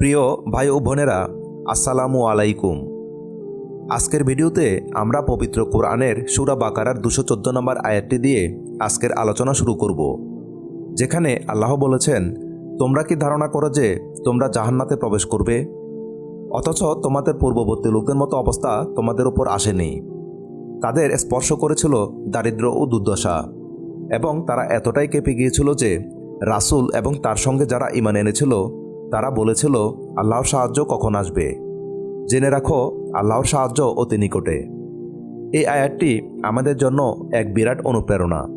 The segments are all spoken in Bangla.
প্রিয় ভাই ও বোনেরা, আসসালামু আলাইকুম। আজকের ভিডিওতে আমরা পবিত্র কোরআনের সুরা বাকারার দুশো চোদ্দ নম্বর আয়াতটি দিয়ে আজকের আলোচনা শুরু করব, যেখানে আল্লাহ বলেছেন, তোমরা কি ধারণা করো যে তোমরা জাহান্নাতে প্রবেশ করবে? অথচ তোমাদের পূর্ববর্তী লোকদের মতো অবস্থা তোমাদের উপর আসেনি। তাদের স্পর্শ করেছিল দারিদ্র ও দুর্দশা এবং তারা এতটাই কেঁপে গিয়েছিল যে রাসূল এবং তার সঙ্গে যারা ইমান এনেছিল তারা বলেছিল, আল্লাহর সাহায্য কখন আসবে? জেনে রাখো, আল্লাহর সাহায্য অতি নিকটে। এই আয়াতটি আমাদের জন্য এক বিরাট অনুপ্রেরণা।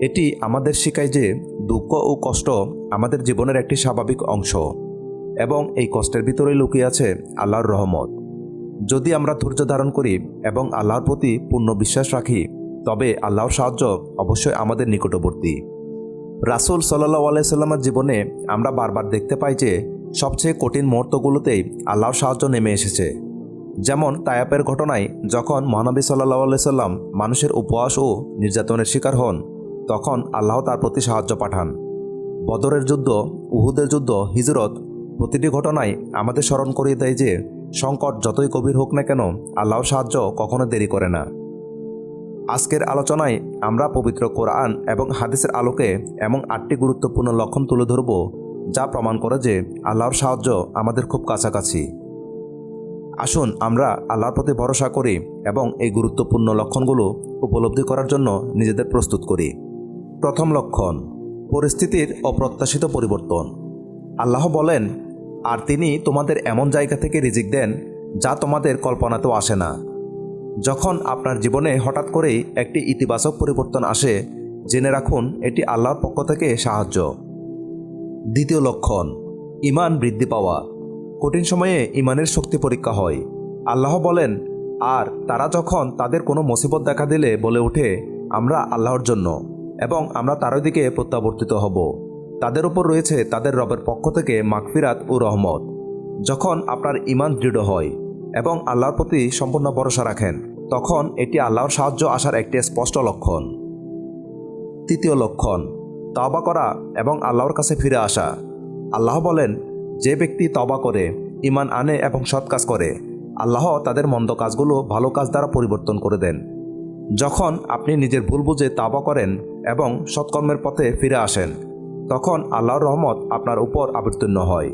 এটি আমাদের শেখায় যে দুঃখ ও কষ্ট আমাদের জীবনের একটি স্বাভাবিক অংশ এবং এই কষ্টের ভিতরেই লুকিয়ে আছে আল্লাহর রহমত। যদি আমরা ধৈর্য ধারণ করি এবং আল্লাহর প্রতি পূর্ণ বিশ্বাস রাখি, তবে আল্লাহর সাহায্য অবশ্যই আমাদের নিকটবর্তী। রাসুল সাল্লাহ আলাইসাল্লামের জীবনে আমরা বারবার দেখতে পাই যে সবচেয়ে কঠিন মুহূর্তগুলোতেই আল্লাহর সাহায্য নেমে এসেছে। যেমন তায়াপের ঘটনায় যখন মহানবী সাল্লাহ আলাইসাল্লাম মানুষের উপহাস ও নির্যাতনের শিকার হন, তখন আল্লাহ তার প্রতি সাহায্য পাঠান। বদরের যুদ্ধ, উহুদের যুদ্ধ, হিজরত প্রতিটি ঘটনায় আমাদের স্মরণ করিয়ে দেয় যে সংকট যতই গভীর হোক না কেন, আল্লাহর সাহায্য কখনো দেরি করে না। আজকের আলোচনায় আমরা পবিত্র কোরআন এবং হাদিসের আলোকে এমন আটটি গুরুত্বপূর্ণ লক্ষণ তুলে ধরব যা প্রমাণ করে যে আল্লাহর সাহায্য আমাদের খুব কাছাকাছি। আসুন আমরা আল্লাহর প্রতি ভরসা করি এবং এই গুরুত্বপূর্ণ লক্ষণগুলো উপলব্ধি করার জন্য নিজেদের প্রস্তুত করি। প্রথম লক্ষণ, পরিস্থিতির অপ্রত্যাশিত পরিবর্তন। আল্লাহ বলেন, আর তিনি তোমাদের এমন জায়গা থেকে রিজিক দেন যা তোমাদের কল্পনাতেও আসে না। যখন আপনার জীবনে হঠাৎ করেই একটি ইতিবাচক পরিবর্তন আসে, জেনে রাখুন এটি আল্লাহর পক্ষ থেকে সাহায্য। দ্বিতীয় লক্ষণ, ইমান বৃদ্ধি পাওয়া। কঠিন সময়ে ইমানের শক্তি পরীক্ষা হয়। আল্লাহ বলেন, আর তারা যখন তাদের কোনো মুসিবত দেখা দিলে বলে ওঠে, আমরা আল্লাহর জন্য এবং আমরা তার দিকে প্রত্যাবর্তিত হব। তাদের উপর রয়েছে তাদের রবের পক্ষ থেকে মাগফিরাত ও রহমত। যখন আপনার ইমান দৃঢ় হয় এবং আল্লাহর প্রতি সম্পূর্ণ ভরসা রাখেন তখন এটি আল্লাহর সাহায্য আসার একটি স্পষ্ট লক্ষণ। তৃতীয় লক্ষণ তবা করা এবং আল্লাহর কাছে ফিরে আসা। আল্লাহ বলেন, যে ব্যক্তি তবা করে ইমান আনে এবং সৎ কাজ করে, আল্লাহ তাদের মন্দ কাজগুলো ভালো কাজ দ্বারা পরিবর্তন করে দেন। যখন আপনি নিজের ভুল বুঝে তাবা করেন এবং সৎকর্মের পথে ফিরে আসেন, তখন আল্লাহর রহমত আপনার উপর আবর্তীর্ণ হয়।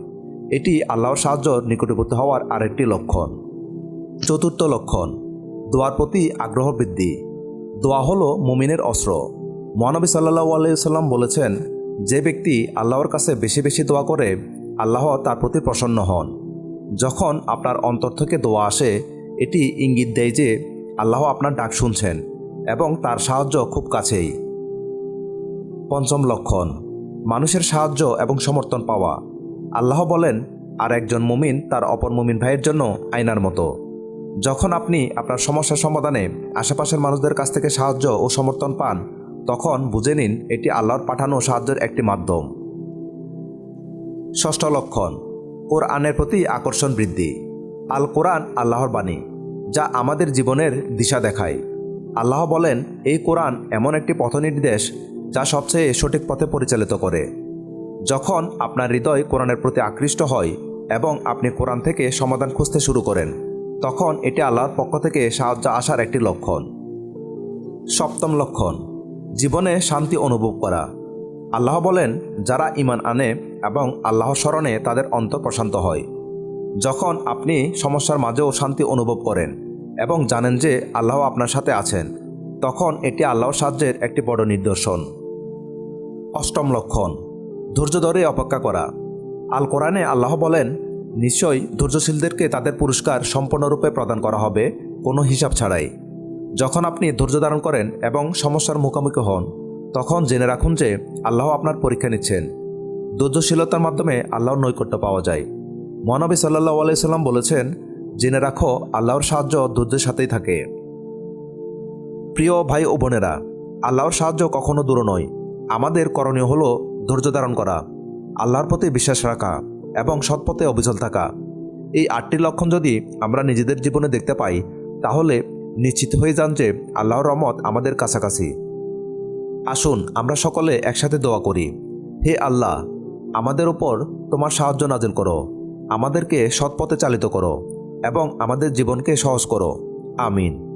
এটি আল্লাহর সাহায্য নিকটবর্তী হওয়ার আরেকটি লক্ষণ। চতুর্থ লক্ষণ দোয়ার প্রতি আগ্রহ বৃদ্ধি। দোয়া হলো মুমিনের অস্ত্র। মহানবী সাল্লাহ আলাইসাল্লাম বলেছেন, যে ব্যক্তি আল্লাহর কাছে বেশি বেশি দোয়া করে, আল্লাহ তার প্রতি প্রসন্ন হন। যখন আপনার অন্তর থেকে দোয়া আসে, এটি ইঙ্গিত দেয় যে আল্লাহ আপনার ডাক শুনছেন এবং তার সাহায্য খুব কাছেই। পঞ্চম লক্ষণ, মানুষের সাহায্য এবং সমর্থন পাওয়া। আল্লাহ বলেন, আর একজন মুমিন তার অপর মুমিন ভাইয়ের জন্য আয়নার মতো। যখন আপনি আপনার সমস্যার সমাধানে আশেপাশের মানুষদের কাছ থেকে সাহায্য ও সমর্থন পান, তখন বুঝে নিন এটি আল্লাহর পাঠানো সাহায্যের একটি মাধ্যম। ষষ্ঠ লক্ষণ, কোরআনের প্রতি আকর্ষণ বৃদ্ধি। আল কোরআন আল্লাহর বাণী, যা আমাদের জীবনের দিশা দেখায়। আল্লাহ বলেন, এই কোরআন এমন একটি পথনির্দেশ যা সবচেয়ে সঠিক পথে পরিচালিত করে। যখন আপনার হৃদয় কোরআনের প্রতি আকৃষ্ট হয় এবং আপনি কোরআন থেকে সমাধান খুঁজতে শুরু করেন তখন এটি আল্লাহর পক্ষ থেকে সাহায্য আসার একটি লক্ষণ। সপ্তম লক্ষণ, জীবনে শান্তি অনুভব করা। আল্লাহ বলেন, যারা ইমান আনে এবং আল্লাহ স্মরণে তাদের অন্তর প্রশান্ত হয়। যখন আপনি সমস্যার মাঝেও শান্তি অনুভব করেন এবং জানেন যে আল্লাহ আপনার সাথে আছেন, তখন এটি আল্লাহর সাহায্যের একটি বড় নিদর্শন। অষ্টম লক্ষণ, ধৈর্য ধরে অপেক্ষা করা। আল কোরআনে আল্লাহ বলেন নিশ্চয়ই ধৈর্যশীলদেরকে তাদের পুরস্কার সম্পূর্ণরূপে প্রদান করা হবে কোনো হিসাব ছাড়াই। যখন আপনি ধৈর্য ধারণ করেন এবং সমস্যার মুখোমুখি হন, তখন জেনে রাখুন যে আল্লাহ আপনার পরীক্ষা নিচ্ছেন। ধৈর্যশীলতার মাধ্যমে আল্লাহর নৈকট্য পাওয়া যায়। মহানবী সাল্লাহ আলাইসাল্লাম বলেছেন, জেনে রাখো, আল্লাহর সাহায্য ধৈর্যের সাথেই থাকে। প্রিয় ভাই ও বোনেরা, আল্লাহর সাহায্য কখনো দূর নয়। আমাদের করণীয় হলো ধৈর্য ধারণ করা, আল্লাহর প্রতি বিশ্বাস রাখা। এবং সৎপথে অবিচল থাকা। এই আটটি লক্ষণ যদি আমরা নিজেদের জীবনে দেখতে পাই, তাহলে নিশ্চিত হয়ে যান যে আল্লাহর রহমত আমাদের কাছাকাছি। আসুন, আমরা সকলে একসাথে দোয়া করি। হে আল্লাহ, আমাদের ওপর তোমার সাহায্য নাজিল করো। আমাদেরকে সৎপথে চালিত করো এবং আমাদের জীবনকে সহজ করো। আমিন।